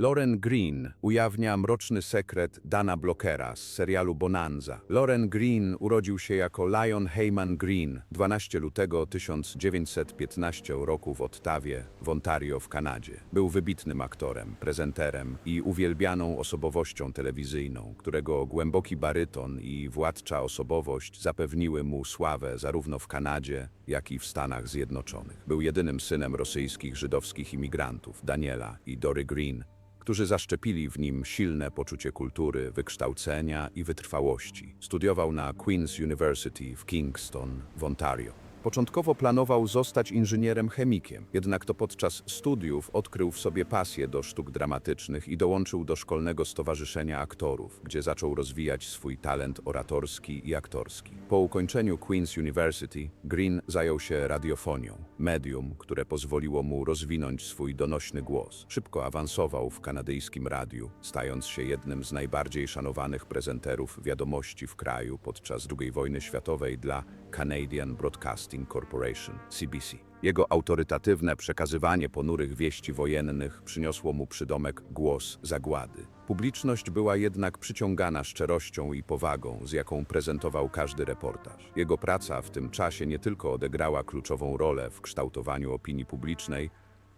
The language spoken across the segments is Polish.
Lauren Green ujawnia mroczny sekret Dana Blockera z serialu Bonanza. Lauren Green urodził się jako Lion Heyman Green 12 lutego 1915 roku w Ottawie, w Ontario w Kanadzie. Był wybitnym aktorem, prezenterem i uwielbianą osobowością telewizyjną, którego głęboki baryton i władcza osobowość zapewniły mu sławę zarówno w Kanadzie, jak i w Stanach Zjednoczonych. Był jedynym synem rosyjskich żydowskich imigrantów Daniela i Dory Green, którzy zaszczepili w nim silne poczucie kultury, wykształcenia i wytrwałości. Studiował na Queen's University w Kingston w Ontario. Początkowo planował zostać inżynierem chemikiem, jednak to podczas studiów odkrył w sobie pasję do sztuk dramatycznych i dołączył do szkolnego stowarzyszenia aktorów, gdzie zaczął rozwijać swój talent oratorski i aktorski. Po ukończeniu Queen's University Green zajął się radiofonią, medium, które pozwoliło mu rozwinąć swój donośny głos. Szybko awansował w kanadyjskim radiu, stając się jednym z najbardziej szanowanych prezenterów wiadomości w kraju podczas II wojny światowej dla Canadian Broadcasting Corporation, CBC. Jego autorytatywne przekazywanie ponurych wieści wojennych przyniosło mu przydomek głos zagłady. Publiczność była jednak przyciągana szczerością i powagą, z jaką prezentował każdy reportaż. Jego praca w tym czasie nie tylko odegrała kluczową rolę w kształtowaniu opinii publicznej,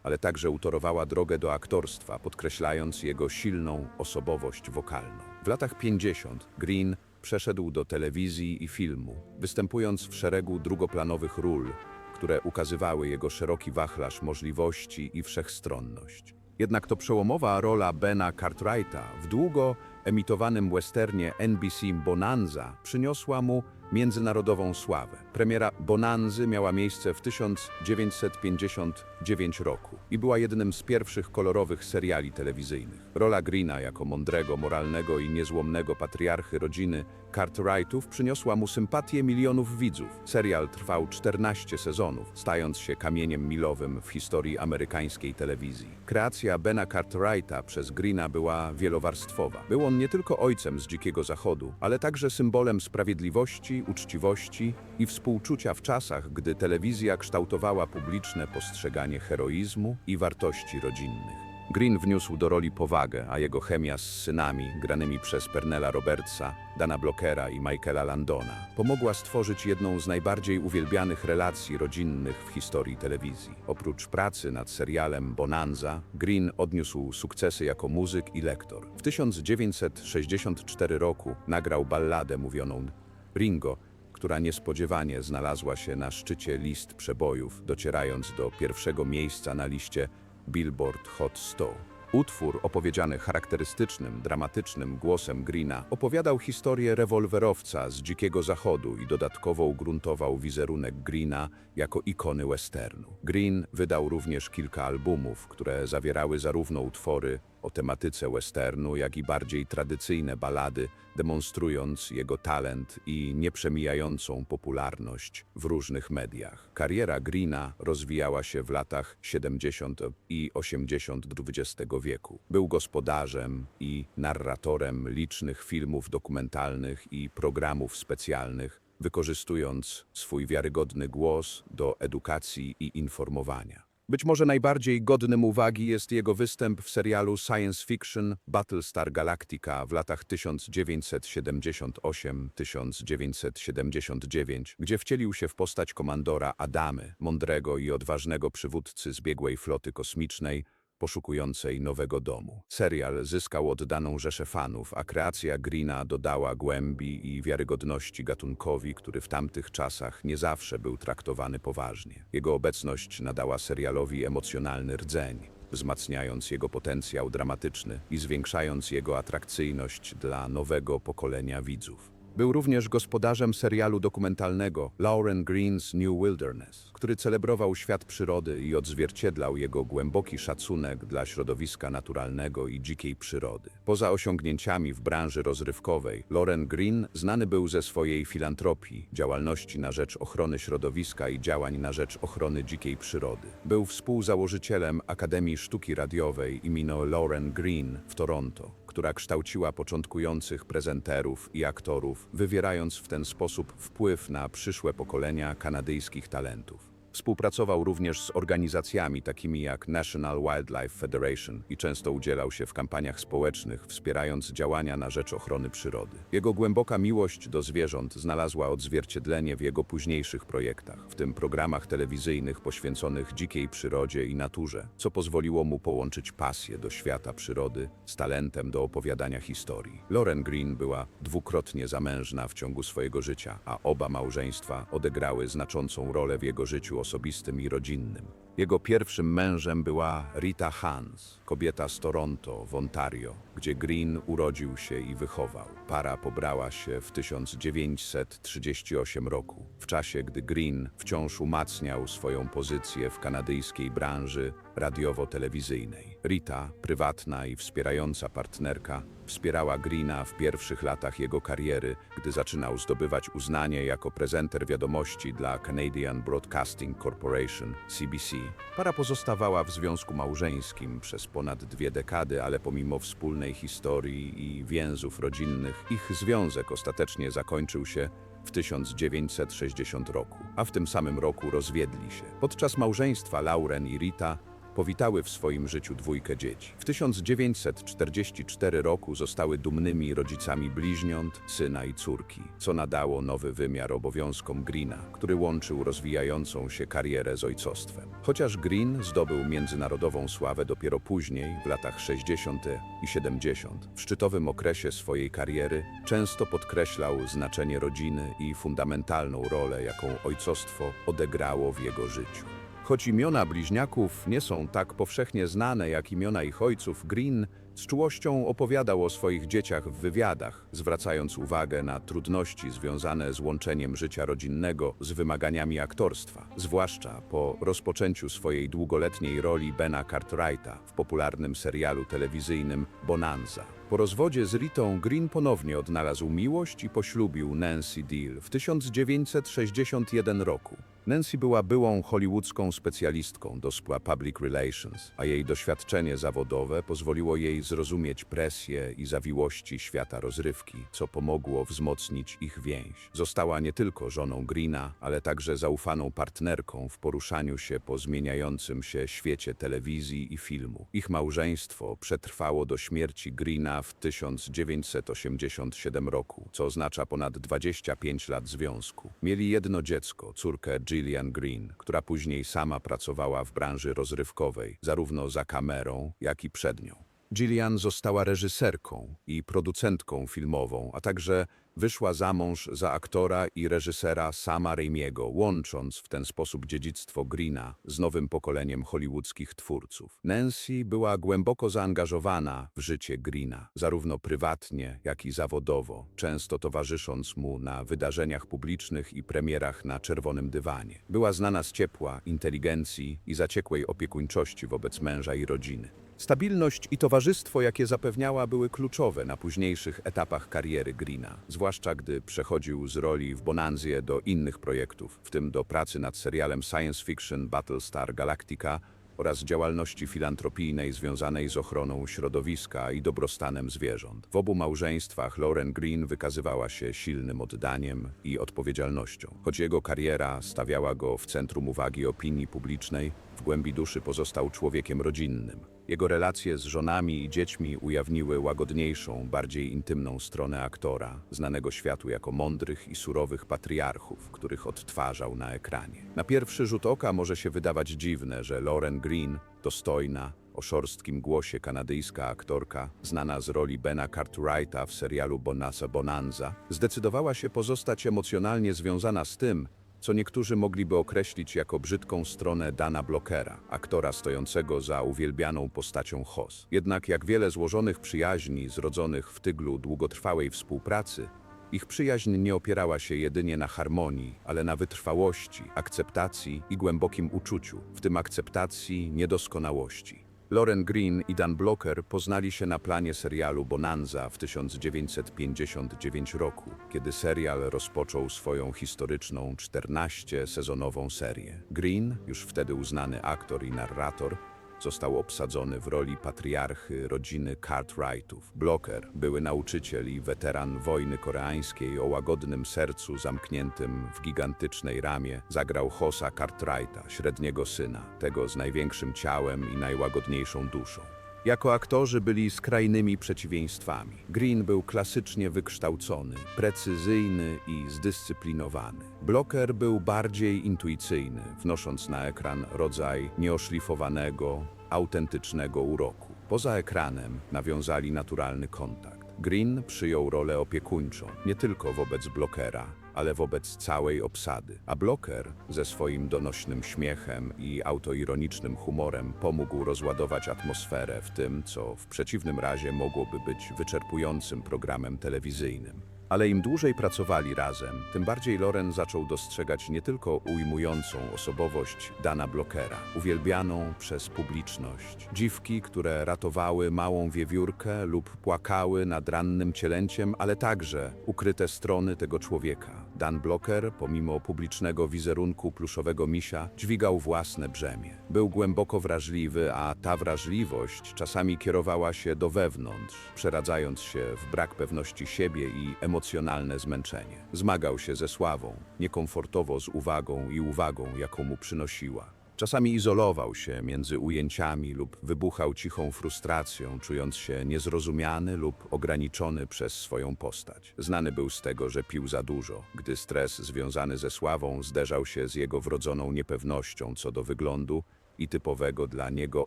ale także utorowała drogę do aktorstwa, podkreślając jego silną osobowość wokalną. W latach 50 Green przeszedł do telewizji i filmu, występując w szeregu drugoplanowych ról, które ukazywały jego szeroki wachlarz możliwości i wszechstronność. Jednak to przełomowa rola Bena Cartwrighta w długo emitowanym westernie NBC Bonanza przyniosła mu międzynarodową sławę. Premiera Bonanzy miała miejsce w 1959 roku i była jednym z pierwszych kolorowych seriali telewizyjnych. Rola Greena jako mądrego, moralnego i niezłomnego patriarchy rodziny Cartwrightów przyniosła mu sympatię milionów widzów. Serial trwał 14 sezonów, stając się kamieniem milowym w historii amerykańskiej telewizji. Kreacja Bena Cartwrighta przez Greena była wielowarstwowa. Był on nie tylko ojcem z Dzikiego Zachodu, ale także symbolem sprawiedliwości, uczciwości i współczucia w czasach, gdy telewizja kształtowała publiczne postrzeganie heroizmu i wartości rodzinnych. Green wniósł do roli powagę, a jego chemia z synami, granymi przez Pernella Robertsa, Dana Blockera i Michaela Landona, pomogła stworzyć jedną z najbardziej uwielbianych relacji rodzinnych w historii telewizji. Oprócz pracy nad serialem Bonanza, Green odniósł sukcesy jako muzyk i lektor. W 1964 roku nagrał balladę mówioną Ringo, która niespodziewanie znalazła się na szczycie list przebojów, docierając do pierwszego miejsca na liście Billboard Hot 100. Utwór, opowiedziany charakterystycznym, dramatycznym głosem Greena, opowiadał historię rewolwerowca z Dzikiego Zachodu i dodatkowo ugruntował wizerunek Greena jako ikony westernu. Green wydał również kilka albumów, które zawierały zarówno utwory o tematyce westernu, jak i bardziej tradycyjne balady, demonstrując jego talent i nieprzemijającą popularność w różnych mediach. Kariera Greena rozwijała się w latach 70 i 80 XX wieku. Był gospodarzem i narratorem licznych filmów dokumentalnych i programów specjalnych, wykorzystując swój wiarygodny głos do edukacji i informowania. Być może najbardziej godnym uwagi jest jego występ w serialu science fiction Battlestar Galactica w latach 1978-1979, gdzie wcielił się w postać komandora Adamy, mądrego i odważnego przywódcy zbiegłej floty kosmicznej, poszukującej nowego domu. Serial zyskał oddaną rzeszę fanów, a kreacja Greena dodała głębi i wiarygodności gatunkowi, który w tamtych czasach nie zawsze był traktowany poważnie. Jego obecność nadała serialowi emocjonalny rdzeń, wzmacniając jego potencjał dramatyczny i zwiększając jego atrakcyjność dla nowego pokolenia widzów. Był również gospodarzem serialu dokumentalnego Lauren Green's New Wilderness, który celebrował świat przyrody i odzwierciedlał jego głęboki szacunek dla środowiska naturalnego i dzikiej przyrody. Poza osiągnięciami w branży rozrywkowej, Lauren Green znany był ze swojej filantropii, działalności na rzecz ochrony środowiska i działań na rzecz ochrony dzikiej przyrody. Był współzałożycielem Akademii Sztuki Radiowej imienia Lauren Green w Toronto która kształciła początkujących prezenterów i aktorów, wywierając w ten sposób wpływ na przyszłe pokolenia kanadyjskich talentów. Współpracował również z organizacjami takimi jak National Wildlife Federation i często udzielał się w kampaniach społecznych, wspierając działania na rzecz ochrony przyrody. Jego głęboka miłość do zwierząt znalazła odzwierciedlenie w jego późniejszych projektach, w tym programach telewizyjnych poświęconych dzikiej przyrodzie i naturze, co pozwoliło mu połączyć pasję do świata przyrody z talentem do opowiadania historii. Lauren Green była dwukrotnie zamężna w ciągu swojego życia, a oba małżeństwa odegrały znaczącą rolę w jego życiu osobistym i rodzinnym. Jego pierwszym mężem była Rita Hans, kobieta z Toronto w Ontario, gdzie Green urodził się i wychował. Para pobrała się w 1938 roku, w czasie gdy Green wciąż umacniał swoją pozycję w kanadyjskiej branży radiowo-telewizyjnej. Rita, prywatna i wspierająca partnerka, wspierała Greena w pierwszych latach jego kariery, gdy zaczynał zdobywać uznanie jako prezenter wiadomości dla Canadian Broadcasting Corporation, CBC. Para pozostawała w związku małżeńskim przez ponad dwie dekady, ale pomimo wspólnej historii i więzów rodzinnych, ich związek ostatecznie zakończył się w 1960 roku, a w tym samym roku rozwiedli się. Podczas małżeństwa Lauren i Rita powitały w swoim życiu dwójkę dzieci. W 1944 roku zostały dumnymi rodzicami bliźniąt, syna i córki, co nadało nowy wymiar obowiązkom Greena, który łączył rozwijającą się karierę z ojcostwem. Chociaż Green zdobył międzynarodową sławę dopiero później, w latach 60. i 70., w szczytowym okresie swojej kariery często podkreślał znaczenie rodziny i fundamentalną rolę, jaką ojcostwo odegrało w jego życiu. Choć imiona bliźniaków nie są tak powszechnie znane jak imiona ich ojców, Green z czułością opowiadał o swoich dzieciach w wywiadach, zwracając uwagę na trudności związane z łączeniem życia rodzinnego z wymaganiami aktorstwa, zwłaszcza po rozpoczęciu swojej długoletniej roli Bena Cartwrighta w popularnym serialu telewizyjnym Bonanza. Po rozwodzie z Ritą Green ponownie odnalazł miłość i poślubił Nancy Deal w 1961 roku. Nancy była byłą hollywoodzką specjalistką do spraw public relations, a jej doświadczenie zawodowe pozwoliło jej zrozumieć presję i zawiłości świata rozrywki, co pomogło wzmocnić ich więź. Została nie tylko żoną Greena, ale także zaufaną partnerką w poruszaniu się po zmieniającym się świecie telewizji i filmu. Ich małżeństwo przetrwało do śmierci Greena w 1987 roku, co oznacza ponad 25 lat związku. Mieli jedno dziecko, córkę Gillian Green, która później sama pracowała w branży rozrywkowej, zarówno za kamerą, jak i przed nią. Gillian została reżyserką i producentką filmową, a także wyszła za mąż za aktora i reżysera Sama Raimiego, łącząc w ten sposób dziedzictwo Greena z nowym pokoleniem hollywoodzkich twórców. Nancy była głęboko zaangażowana w życie Greena, zarówno prywatnie, jak i zawodowo, często towarzysząc mu na wydarzeniach publicznych i premierach na czerwonym dywanie. Była znana z ciepła, inteligencji i zaciekłej opiekuńczości wobec męża i rodziny. Stabilność i towarzystwo, jakie zapewniała, były kluczowe na późniejszych etapach kariery Greena, zwłaszcza gdy przechodził z roli w Bonanzie do innych projektów, w tym do pracy nad serialem science fiction Battlestar Galactica oraz działalności filantropijnej związanej z ochroną środowiska i dobrostanem zwierząt. W obu małżeństwach Lauren Green wykazywała się silnym oddaniem i odpowiedzialnością. Choć jego kariera stawiała go w centrum uwagi opinii publicznej, w głębi duszy pozostał człowiekiem rodzinnym. Jego relacje z żonami i dziećmi ujawniły łagodniejszą, bardziej intymną stronę aktora, znanego światu jako mądrych i surowych patriarchów, których odtwarzał na ekranie. Na pierwszy rzut oka może się wydawać dziwne, że Lauren Green, dostojna, o szorstkim głosie kanadyjska aktorka, znana z roli Bena Cartwrighta w serialu Bonasa Bonanza, zdecydowała się pozostać emocjonalnie związana z tym, co niektórzy mogliby określić jako brzydką stronę Dana Blockera, aktora stojącego za uwielbianą postacią Hoss. Jednak jak wiele złożonych przyjaźni zrodzonych w tyglu długotrwałej współpracy, ich przyjaźń nie opierała się jedynie na harmonii, ale na wytrwałości, akceptacji i głębokim uczuciu, w tym akceptacji niedoskonałości. Lauren Green i Dan Blocker poznali się na planie serialu Bonanza w 1959 roku, kiedy serial rozpoczął swoją historyczną 14-sezonową serię. Green, już wtedy uznany aktor i narrator, został obsadzony w roli patriarchy rodziny Cartwrightów. Blocker, były nauczyciel i weteran wojny koreańskiej o łagodnym sercu zamkniętym w gigantycznej ramie, zagrał Hossa Cartwrighta, średniego syna, tego z największym ciałem i najłagodniejszą duszą. Jako aktorzy byli skrajnymi przeciwieństwami. Green był klasycznie wykształcony, precyzyjny i zdyscyplinowany. Blocker był bardziej intuicyjny, wnosząc na ekran rodzaj nieoszlifowanego, autentycznego uroku. Poza ekranem nawiązali naturalny kontakt. Green przyjął rolę opiekuńczą, nie tylko wobec Blockera, ale wobec całej obsady. A Blocker ze swoim donośnym śmiechem i autoironicznym humorem pomógł rozładować atmosferę w tym, co w przeciwnym razie mogłoby być wyczerpującym programem telewizyjnym. Ale im dłużej pracowali razem, tym bardziej Loren zaczął dostrzegać nie tylko ujmującą osobowość Dana Blockera, uwielbianą przez publiczność. Dziwki, które ratowały małą wiewiórkę lub płakały nad rannym cielęciem, ale także ukryte strony tego człowieka. Dan Blocker, pomimo publicznego wizerunku pluszowego misia, dźwigał własne brzemię. Był głęboko wrażliwy, a ta wrażliwość czasami kierowała się do wewnątrz, przeradzając się w brak pewności siebie i emocjonalne zmęczenie. Zmagał się ze sławą, niekomfortowo z uwagą i uwagą, jaką mu przynosiła. Czasami izolował się między ujęciami lub wybuchał cichą frustracją, czując się niezrozumiany lub ograniczony przez swoją postać. Znany był z tego, że pił za dużo, gdy stres związany ze sławą zderzał się z jego wrodzoną niepewnością co do wyglądu i typowego dla niego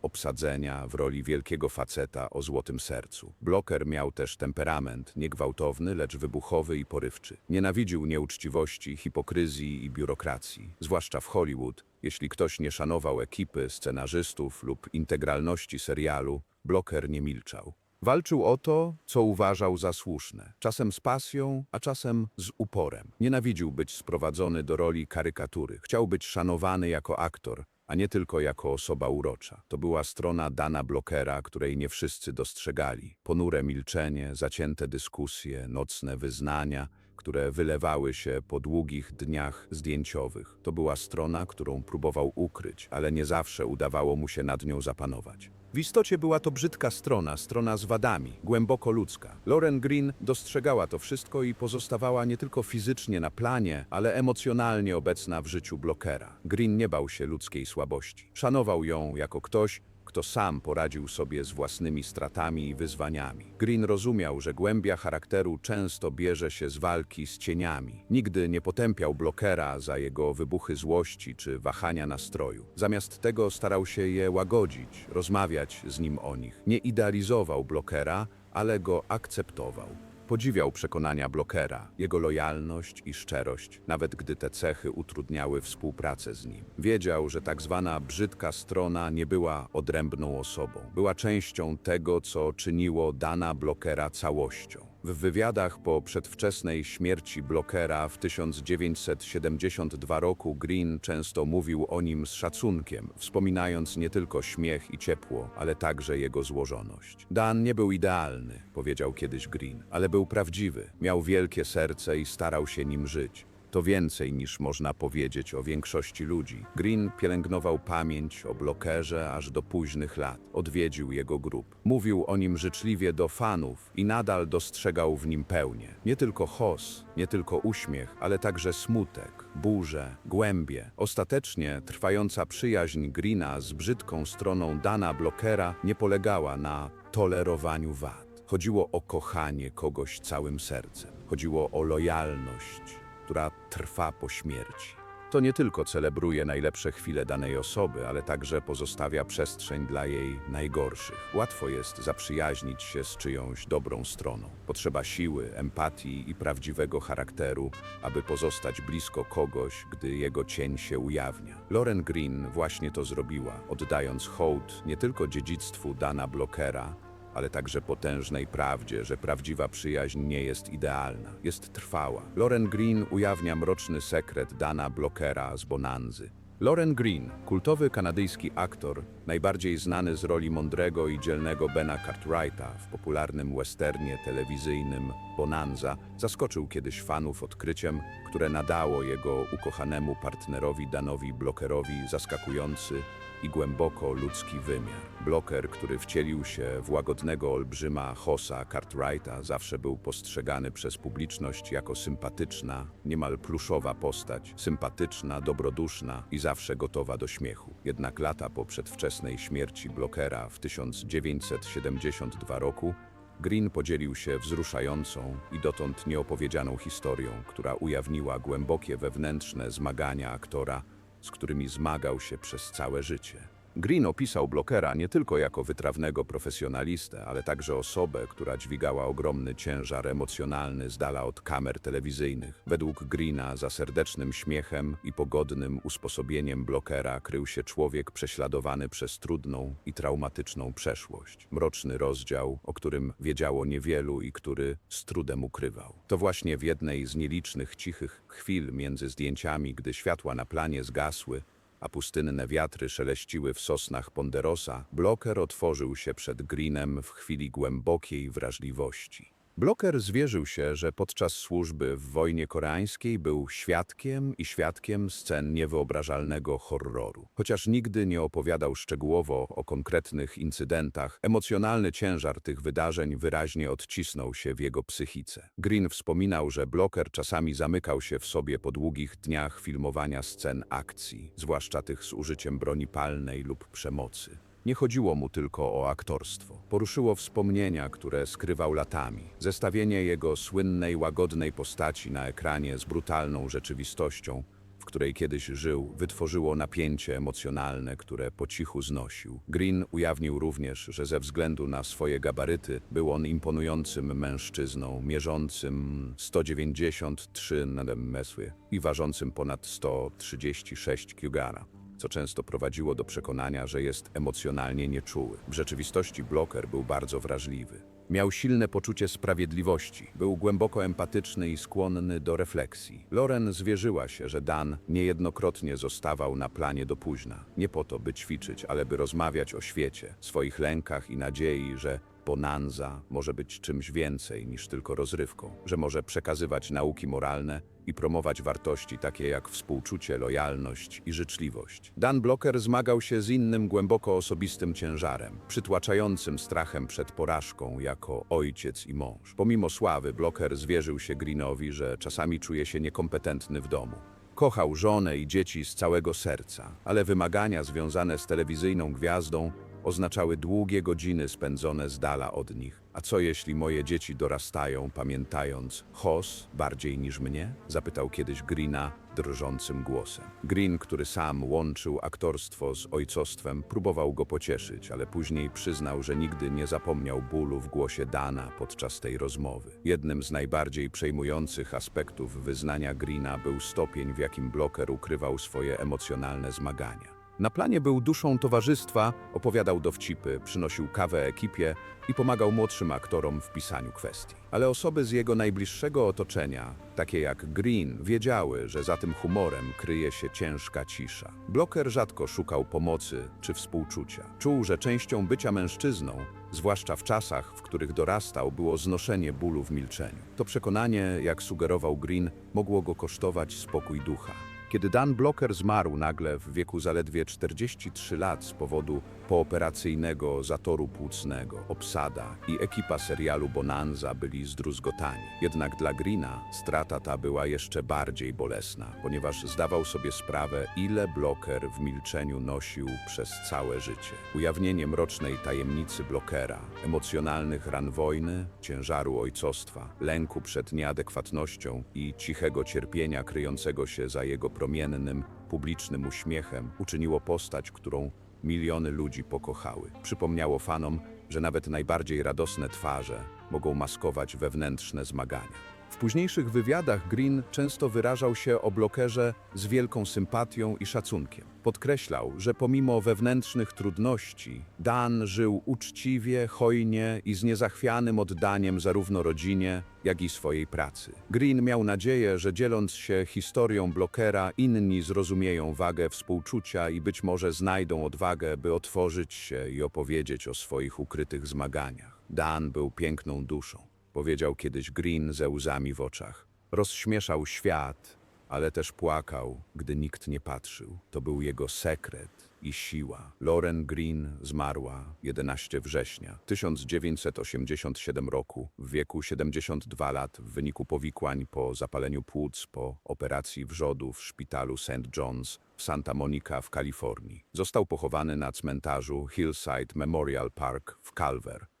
obsadzenia w roli wielkiego faceta o złotym sercu. Bloker miał też temperament, niegwałtowny, lecz wybuchowy i porywczy. Nienawidził nieuczciwości, hipokryzji i biurokracji, zwłaszcza w Hollywood. Jeśli ktoś nie szanował ekipy, scenarzystów lub integralności serialu, Bloker nie milczał. Walczył o to, co uważał za słuszne, czasem z pasją, a czasem z uporem. Nienawidził być sprowadzony do roli karykatury. Chciał być szanowany jako aktor, a nie tylko jako osoba urocza. To była strona Dana Blockera, której nie wszyscy dostrzegali. Ponure milczenie, zacięte dyskusje, nocne wyznania, które wylewały się po długich dniach zdjęciowych. To była strona, którą próbował ukryć, ale nie zawsze udawało mu się nad nią zapanować. W istocie była to brzydka strona, strona z wadami, głęboko ludzka. Lauren Green dostrzegała to wszystko i pozostawała nie tylko fizycznie na planie, ale emocjonalnie obecna w życiu Blockera. Green nie bał się ludzkiej słabości. Szanował ją jako ktoś, kto sam poradził sobie z własnymi stratami i wyzwaniami. Green rozumiał, że głębia charakteru często bierze się z walki z cieniami. Nigdy nie potępiał Blockera za jego wybuchy złości czy wahania nastroju. Zamiast tego starał się je łagodzić, rozmawiać z nim o nich. Nie idealizował Blockera, ale go akceptował. Podziwiał przekonania Blockera, jego lojalność i szczerość, nawet gdy te cechy utrudniały współpracę z nim. Wiedział, że tak zwana brzydka strona nie była odrębną osobą. Była częścią tego, co czyniło Dana Blockera całością. W wywiadach po przedwczesnej śmierci Blockera w 1972 roku Green często mówił o nim z szacunkiem, wspominając nie tylko śmiech i ciepło, ale także jego złożoność. Dan nie był idealny, powiedział kiedyś Green, ale był prawdziwy, miał wielkie serce i starał się nim żyć. To więcej niż można powiedzieć o większości ludzi. Green pielęgnował pamięć o blokerze aż do późnych lat. Odwiedził jego grób. Mówił o nim życzliwie do fanów i nadal dostrzegał w nim pełnię. Nie tylko hos, nie tylko uśmiech, ale także smutek, burzę, głębie. Ostatecznie trwająca przyjaźń Greena z brzydką stroną Dana Blockera nie polegała na tolerowaniu wad. Chodziło o kochanie kogoś całym sercem. Chodziło o lojalność, która trwa po śmierci. To nie tylko celebruje najlepsze chwile danej osoby, ale także pozostawia przestrzeń dla jej najgorszych. Łatwo jest zaprzyjaźnić się z czyjąś dobrą stroną. Potrzeba siły, empatii i prawdziwego charakteru, aby pozostać blisko kogoś, gdy jego cień się ujawnia. Lauren Green właśnie to zrobiła, oddając hołd nie tylko dziedzictwu Dana Blockera, ale także potężnej prawdzie, że prawdziwa przyjaźń nie jest idealna, jest trwała. Lauren Green ujawnia mroczny sekret Dana Blockera z Bonanzy. Lauren Green, kultowy kanadyjski aktor, najbardziej znany z roli mądrego i dzielnego Bena Cartwrighta w popularnym westernie telewizyjnym Bonanza, zaskoczył kiedyś fanów odkryciem, które nadało jego ukochanemu partnerowi Danowi Blockerowi zaskakujący i głęboko ludzki wymiar. Bloker, który wcielił się w łagodnego olbrzyma Hossa Cartwrighta, zawsze był postrzegany przez publiczność jako sympatyczna, niemal pluszowa postać, sympatyczna, dobroduszna i zawsze gotowa do śmiechu. Jednak lata po przedwczesnej śmierci Blokera w 1972 roku Green podzielił się wzruszającą i dotąd nieopowiedzianą historią, która ujawniła głębokie wewnętrzne zmagania aktora, z którymi zmagał się przez całe życie. Green opisał Blockera nie tylko jako wytrawnego profesjonalistę, ale także osobę, która dźwigała ogromny ciężar emocjonalny z dala od kamer telewizyjnych. Według Greena za serdecznym śmiechem i pogodnym usposobieniem Blockera krył się człowiek prześladowany przez trudną i traumatyczną przeszłość. Mroczny rozdział, o którym wiedziało niewielu i który z trudem ukrywał. To właśnie w jednej z nielicznych cichych chwil między zdjęciami, gdy światła na planie zgasły, a pustynne wiatry szeleściły w sosnach Ponderosa, Bloker otworzył się przed Greenem w chwili głębokiej wrażliwości. Bloker zwierzył się, że podczas służby w wojnie koreańskiej był świadkiem i świadkiem scen niewyobrażalnego horroru. Chociaż nigdy nie opowiadał szczegółowo o konkretnych incydentach, emocjonalny ciężar tych wydarzeń wyraźnie odcisnął się w jego psychice. Green wspominał, że Bloker czasami zamykał się w sobie po długich dniach filmowania scen akcji, zwłaszcza tych z użyciem broni palnej lub przemocy. Nie chodziło mu tylko o aktorstwo. Poruszyło wspomnienia, które skrywał latami. Zestawienie jego słynnej, łagodnej postaci na ekranie z brutalną rzeczywistością, w której kiedyś żył, wytworzyło napięcie emocjonalne, które po cichu znosił. Green ujawnił również, że ze względu na swoje gabaryty był on imponującym mężczyzną, mierzącym 193 mesły i ważącym ponad 136 kg co często prowadziło do przekonania, że jest emocjonalnie nieczuły. W rzeczywistości Bloker był bardzo wrażliwy. Miał silne poczucie sprawiedliwości, był głęboko empatyczny i skłonny do refleksji. Loren zwierzyła się, że Dan niejednokrotnie zostawał na planie do późna. Nie po to, by ćwiczyć, ale by rozmawiać o świecie, swoich lękach i nadziei, że Bonanza może być czymś więcej niż tylko rozrywką, że może przekazywać nauki moralne i promować wartości takie jak współczucie, lojalność i życzliwość. Dan Blocker zmagał się z innym głęboko osobistym ciężarem, przytłaczającym strachem przed porażką jako ojciec i mąż. Pomimo sławy, Blocker zwierzył się Greenowi, że czasami czuje się niekompetentny w domu. Kochał żonę i dzieci z całego serca, ale wymagania związane z telewizyjną gwiazdą oznaczały długie godziny spędzone z dala od nich. A co jeśli moje dzieci dorastają, pamiętając Hos bardziej niż mnie? Zapytał kiedyś Greena drżącym głosem. Green, który sam łączył aktorstwo z ojcostwem, próbował go pocieszyć, ale później przyznał, że nigdy nie zapomniał bólu w głosie Dana podczas tej rozmowy. Jednym z najbardziej przejmujących aspektów wyznania Greena był stopień, w jakim Bloker ukrywał swoje emocjonalne zmagania. Na planie był duszą towarzystwa, opowiadał dowcipy, przynosił kawę ekipie i pomagał młodszym aktorom w pisaniu kwestii. Ale osoby z jego najbliższego otoczenia, takie jak Green, wiedziały, że za tym humorem kryje się ciężka cisza. Bloker rzadko szukał pomocy czy współczucia. Czuł, że częścią bycia mężczyzną, zwłaszcza w czasach, w których dorastał, było znoszenie bólu w milczeniu. To przekonanie, jak sugerował Green, mogło go kosztować spokój ducha. Kiedy Dan Blocker zmarł nagle w wieku zaledwie 43 lat z powodu pooperacyjnego zatoru płucnego, obsada i ekipa serialu Bonanza byli zdruzgotani. Jednak dla Greena strata ta była jeszcze bardziej bolesna, ponieważ zdawał sobie sprawę, ile Blocker w milczeniu nosił przez całe życie. Ujawnienie mrocznej tajemnicy Blockera, emocjonalnych ran wojny, ciężaru ojcostwa, lęku przed nieadekwatnością i cichego cierpienia kryjącego się za jego promiennym, publicznym uśmiechem uczyniło postać, którą miliony ludzi pokochały. Przypomniało fanom, że nawet najbardziej radosne twarze mogą maskować wewnętrzne zmagania. W późniejszych wywiadach Green często wyrażał się o blokerze z wielką sympatią i szacunkiem. Podkreślał, że pomimo wewnętrznych trudności, Dan żył uczciwie, hojnie i z niezachwianym oddaniem zarówno rodzinie, jak i swojej pracy. Green miał nadzieję, że dzieląc się historią blokera, inni zrozumieją wagę współczucia i być może znajdą odwagę, by otworzyć się i opowiedzieć o swoich ukrytych zmaganiach. Dan był piękną duszą powiedział kiedyś Green ze łzami w oczach. Rozśmieszał świat, ale też płakał, gdy nikt nie patrzył. To był jego sekret i siła. Lauren Green zmarła 11 września 1987 roku w wieku 72 lat w wyniku powikłań po zapaleniu płuc po operacji wrzodu w szpitalu St. John's w Santa Monica w Kalifornii. Został pochowany na cmentarzu Hillside Memorial Park w Calver.